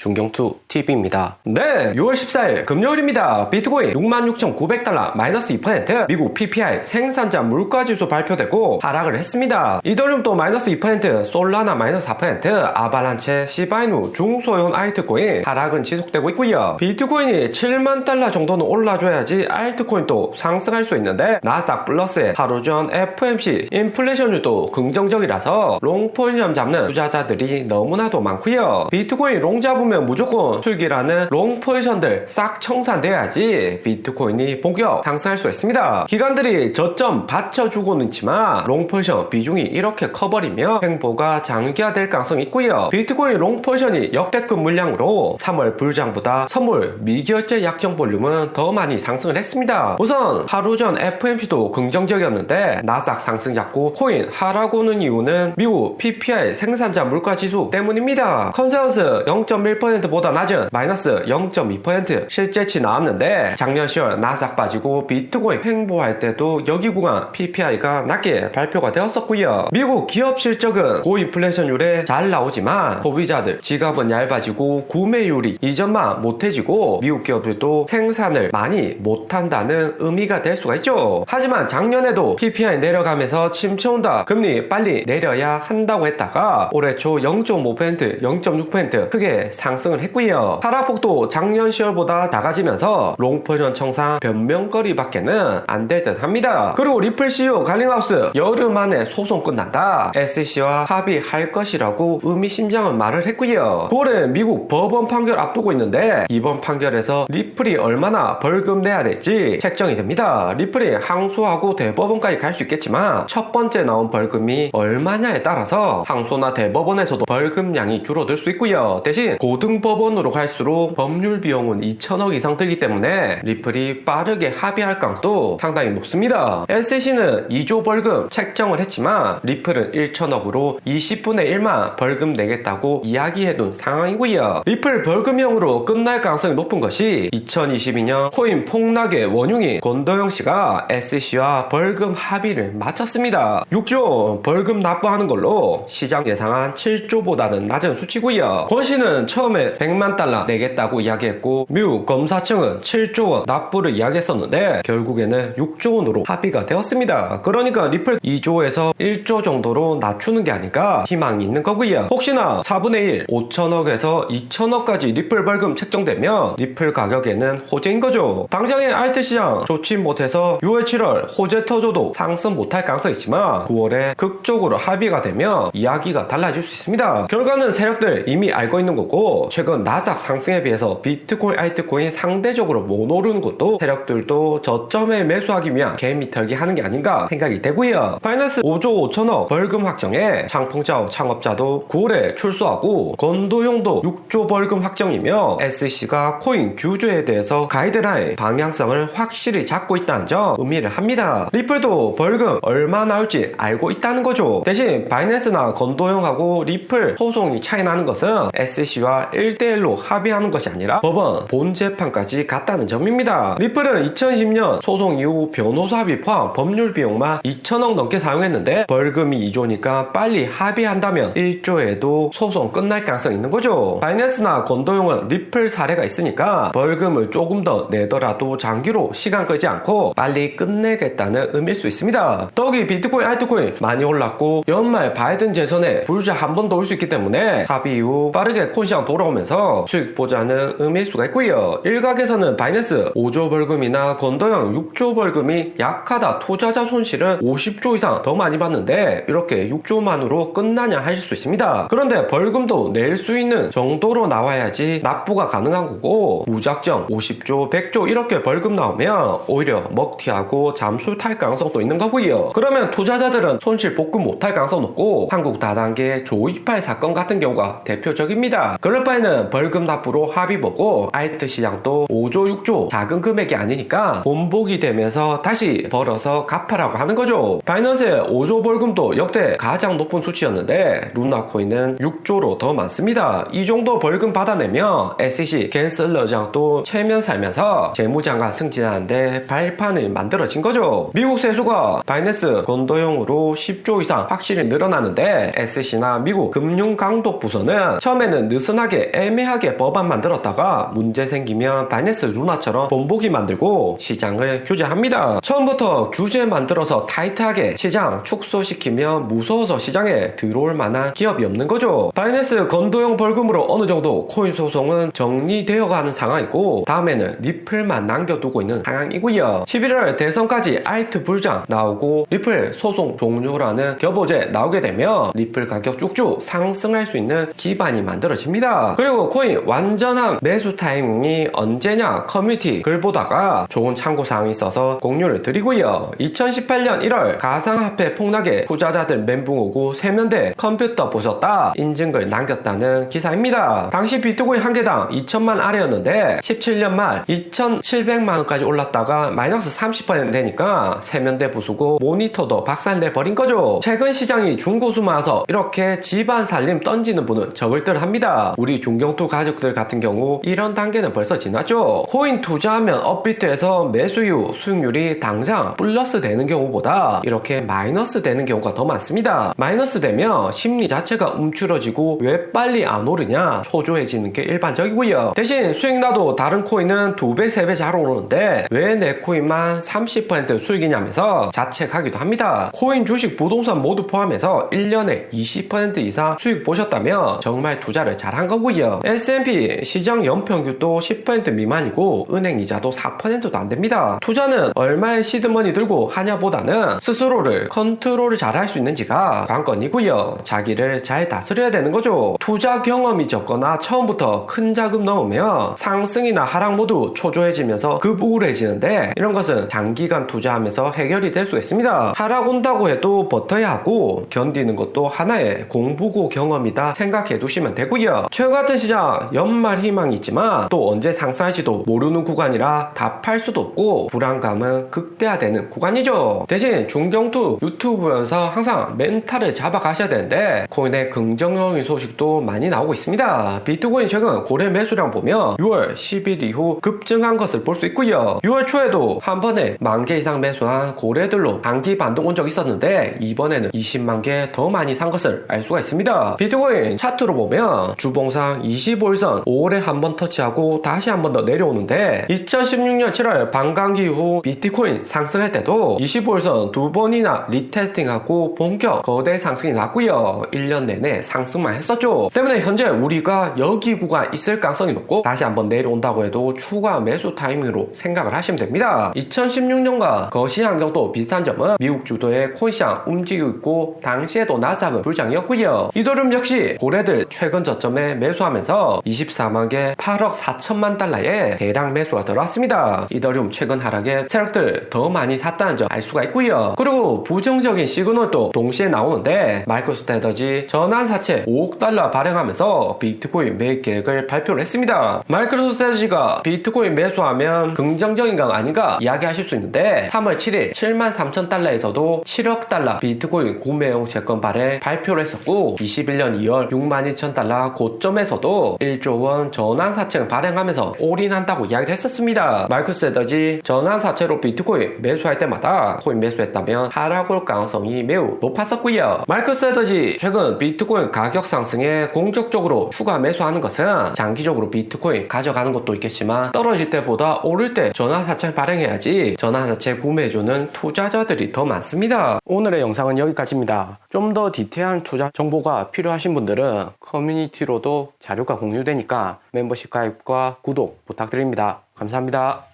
중경투 TV입니다. 네, 6월 14일 금요일입니다. 비트코인 66,900달러 마이너스 2% 미국 PPI 생산자 물가지수 발표되고 하락을 했습니다. 이더리움도 마이너스 2% 솔라나 마이너스 4% 아발란체 시바이누 중소형 알트코인 하락은 지속되고 있고요. 비트코인이 7만 달러 정도는 올라줘야지 알트코인도 상승할 수 있는데 나스닥 플러스의 하루 전 FMC 인플레이션율도 긍정적이라서 롱 포지션 잡는 투자자들이 너무나도 많고요. 비트코인 롱 잡으면 무조건 수익이라는 롱 포지션들 싹 청산돼야지 비트코인이 본격 상승할 수 있습니다. 기관들이 저점 받쳐주고는 있지만 롱 포지션 비중이 이렇게 커버리면 행보가 장기화될 가능성이 있고요. 비트코인 롱 포지션이 역대급 물량으로 3월 불장보다 선물 미결제 약정 볼륨은 더 많이 상승을 했습니다. 우선 하루 전 FMC도 긍정적이었는데 나스닥 상승 잡고 코인 하락 오는 이유는 미국 PPI 생산자 물가 지수 때문입니다. 컨센서스 0.1% 보다 낮은 마이너스 0.2% 실제치 나왔는데 작년 10월 나스닥 빠지고 비트코인 횡보할 때도 여기 구간 PPI가 낮게 발표가 되었었고요. 미국 기업 실적은 고인플레이션율에 잘 나오지만 소비자들 지갑은 얇아지고 구매율이 이전만 못해지고 미국 기업들도 생산을 많이 못한다는 의미가 될 수가 있죠. 하지만 작년에도 PPI 내려가면서 침체온다. 금리 빨리 내려야 한다고 했다가 올해 초 0.5% 0.6% 크게 상승을 했고요. 하락폭도 작년 10월보다 작아지면서 롱포션 청산 변명거리 밖에는 안 될 듯 합니다. 그리고 리플 CEO 갈링하우스 열흘 만에 소송 끝난다. SEC와 합의할 것이라고 의미심장한 말을 했고요. 9월에 미국 법원 판결 앞두고 있는데 이번 판결에서 리플이 얼마나 벌금 내야 될지 책정이 됩니다. 리플이 항소하고 대법원까지 갈 수 있겠지만 첫 번째 나온 벌금이 얼마냐에 따라서 항소나 대법원에서도 벌금량이 줄어들 수 있고요. 대신 고등법원으로 갈수록 법률 비용은 2천억 이상 들기 때문에 리플이 빠르게 합의할 가능도 상당히 높습니다. SEC는 2조 벌금 책정을 했지만 리플은 1천억으로 20분의 1만 벌금 내겠다고 이야기해둔 상황이고요. 리플 벌금형으로 끝날 가능성이 높은 것이 2022년 코인 폭락의 원흉인 권도영 씨가 SEC와 벌금 합의를 마쳤습니다. 6조 벌금 납부하는 걸로 시장 예상한 7조보다는 낮은 수치고요. 권 씨는 처음에 100만 달러 내겠다고 이야기했고 미국 검사청은 7조 원 납부를 이야기했었는데 결국에는 6조 원으로 합의가 되었습니다. 그러니까 리플 2조에서 1조 정도로 낮추는 게 아닐까 희망이 있는 거고요. 혹시나 4분의 1, 5천억에서 2천억까지 리플 벌금 책정되면 리플 가격에는 호재인 거죠. 당장의 알트 시장 좋지 못해서 6월, 7월 호재 터져도 상승 못할 가능성이 있지만 9월에 극적으로 합의가 되면 이야기가 달라질 수 있습니다. 결과는 세력들 이미 알고 있는 거고 최근 나삭 상승에 비해서 비트코인, 알트코인 상대적으로 못 오르는 것도 세력들도 저점에 매수하기 위한 개미 털기 하는 게 아닌가 생각이 되고요. 파이낸스 5조 5천억 벌금 확정에 장풍자오 창업자도 9월에 출소하고 건도용도 6조 벌금 확정이며 SC가 코인 규제에 대해서 가이드라인 방향성을 확실히 잡고 있다는 점 의미를 합니다. 리플도 벌금 얼마 나올지 알고 있다는 거죠. 대신 바이낸스나 건도용하고 리플 소송이 차이 나는 것은 SC와 1대1로 합의하는 것이 아니라 법원 본 재판까지 갔다는 점입니다. 리플은 2010년 소송 이후 변호사 합의 포함 법률 비용만 2천억 넘게 사용했는데 벌금이 2조니까 빨리 합의한다면 1조에도 소송 끝날 가능성이 있는 거죠. 바이낸스나 건도용은 리플 사례가 있으니까 벌금을 조금 더 내더라도 장기로 시간 끌지 않고 빨리 끝내겠다는 의미일 수 있습니다. 더욱이 비트코인, 알트코인 많이 올랐고 연말 바이든 재선에 불자 한 번 더 올 수 있기 때문에 합의 이후 빠르게 콘시장 돌아오면서 수익 보자는 의미일 수가 있고요. 일각에서는 바이낸스 5조 벌금이나 건도형 6조 벌금이 약하다 투자자 손실은 50조 이상 더 많이 받는데 이렇게 6조만으로 끝나냐 하실 수 있습니다. 그런데 벌금도 낼 수 있는 정도로 나와야지 납부가 가능한 거고 무작정 50조, 100조 이렇게 벌금 나오면 오히려 먹튀하고 잠수 탈 가능성도 있는 거고요. 그러면 투자자들은 손실 복구 못할 가능성 높고 한국 다단계 조이팔 사건 같은 경우가 대표적입니다. 그럴 바에는 벌금 납부로 합의 보고 알트 시장도 5조 6조 작은 금액이 아니니까 본복이 되면서 다시 벌어서 갚아라고 하는 거죠. 바이낸스의 5조 벌금도 역대 가장 높은 수치였는데 루나코인은 6조로 더 많습니다. 이 정도 벌금 받아내면 SEC 겐슬러장도 체면 살면서 재무장관 승진하는데 발판을 만들어진 거죠. 미국 세수가 바이낸스 건도형으로 10조 이상 확실히 늘어나는데 SEC나 미국 금융 강독 부서는 처음에는 느슨하게 애매하게 법안 만들었다가 문제 생기면 바이낸스 루나처럼 본보기 만들고 시장을 규제합니다. 처음부터 규제 만들어서 타이트하게 시장 축소시키면 무서워서 시장에 들어올 만한 기업이 없는 거죠. 바이낸스 건도형 벌금으로 어느 정도 코인 소송은 정리되어 가는 상황이고 다음에는 리플만 남겨두고 있는 상황이고요. 11월 대선까지 알트 불장 나오고 리플 소송 종료라는 겹어제 나오게 되면 리플 가격 쭉쭉 상승할 수 있는 기반이 만들어집니다. 그리고 코인 완전한 매수 타이밍이 언제냐 커뮤니티 글 보다가 좋은 참고사항이 있어서 공유를 드리고요. 2018년 1월 가상화폐 폭락에 투자자들 멘붕 오고 세면대 컴퓨터 부쉈다 인증글 남겼다는 기사입니다. 당시 비트코인 한 개당 2천만 아래였는데 17년 말 2,700만 원까지 올랐다가 마이너스 30% 되니까 세면대 부수고 모니터도 박살내 버린 거죠. 최근 시장이 중고수마서 이렇게 집안 살림 던지는 분은 적을 듯 합니다. 우리 중경투 가족들 같은 경우 이런 단계는 벌써 지났죠. 코인 투자하면 업비트에서 매수 이후 수익률이 당장 플러스 되는 경우보다 이렇게 마이너스 되는 경우가 더 많습니다. 마이너스 되면 심리 자체가 움츠러지고 왜 빨리 안 오르냐 초조해지는 게 일반적이고요. 대신 수익 나도 다른 코인은 두 배, 세배잘 오르는데 왜 내 코인만 30% 수익이냐면서 자책하기도 합니다. 코인, 주식, 부동산 모두 포함해서 1년에 20% 이상 수익 보셨다면 정말 투자를 잘한 거고요. S&P 시장 연평균도 10% 미만이고 은행 이자도 4%도 안 됩니다. 투자는 얼마의 시드머니 들고 하냐보다는 스스로를 컨트롤을 잘 할 수 있는지가 관건이고요. 자기를 잘 다스려야 되는 거죠. 투자 경험이 적거나 처음부터 큰 자금 넣으면 상승이나 하락 모두 초조해지면서 급 우울해지는데 이런 것은 장기간 투자하면서 해결이 될 수 있습니다. 하락 온다고 해도 버텨야 하고 견디는 것도 하나의 공부고 경험이다 생각해 두시면 되고요. 최근 같은 시장 연말 희망이 있지만 또 언제 상승할지도 모르는 구간이라 다 팔 수도 없고 불안감은 극대화되는 구간이죠. 대신 중경투 유튜브 보면서 항상 멘탈을 잡아가셔야 되는데 코인의 긍정적인 소식도 많이 나오고 있습니다. 비트코인 최근 고래 매수량 보면 6월 10일 이후 급증한 것을 볼 수 있고요. 6월 초에도 한 번에 만 개 이상 매수한 고래들로 단기 반동 온적 있었는데 이번에는 20만 개 더 많이 산 것을 알 수가 있습니다. 비트코인 차트로 보면 주봉 상 25일선 5월에 한 번 터치하고 다시 한 번 더 내려오는데 2016년 7월 반감기 후 비트코인 상승할 때도 25일선 두 번이나 리테스팅하고 본격 거대 상승이 났고요. 1년 내내 상승만 했었죠. 때문에 현재 우리가 여기 구간 있을 가능성이 높고 다시 한번 내려온다고 해도 추가 매수 타이밍으로 생각을 하시면 됩니다. 2016년과 거시 환경도 비슷한 점은 미국 주도의 코인시장 움직이고 있고 당시에도 나스닥은 불장이었고요. 이더름 역시 고래들 최근 저점에 매수하면서 24만 개 8억 4천만 달러의 대량 매수가 들어왔습니다. 이더리움 최근 하락에 세력들 더 많이 샀다는 점 알 수가 있고요. 그리고 부정적인 시그널도 동시에 나오는데 마이크로스트레더지 전환사채 5억 달러 발행하면서 비트코인 매입 계획을 발표를 했습니다. 마이크로스트레더지가 비트코인 매수하면 긍정적인 건 아닌가 이야기하실 수 있는데 3월 7일 7만 3천 달러에서도 7억 달러 비트코인 구매용 채권 발행 발표를 했었고 21년 2월 6만 2천 달러 고점 에서도 1조 원 전환사채를 발행하면서 올인한다고 이야기를 했었습니다. 마이크로스트레더지 전환사채로 비트코인 매수할 때마다 코인 매수했다면 하락 올 가능성이 매우 높았었고요. 마이크로스트레더지 최근 비트코인 가격 상승에 공격적으로 추가 매수하는 것은 장기적으로 비트코인 가져가는 것도 있겠지만 떨어질 때보다 오를 때 전환사채 발행해야지 전환사채 구매해주는 투자자들이 더 많습니다. 오늘의 영상은 여기까지입니다. 좀 더 디테일한 투자 정보가 필요하신 분들은 커뮤니티로도 자료가 공유되니까 멤버십 가입과 구독 부탁드립니다. 감사합니다.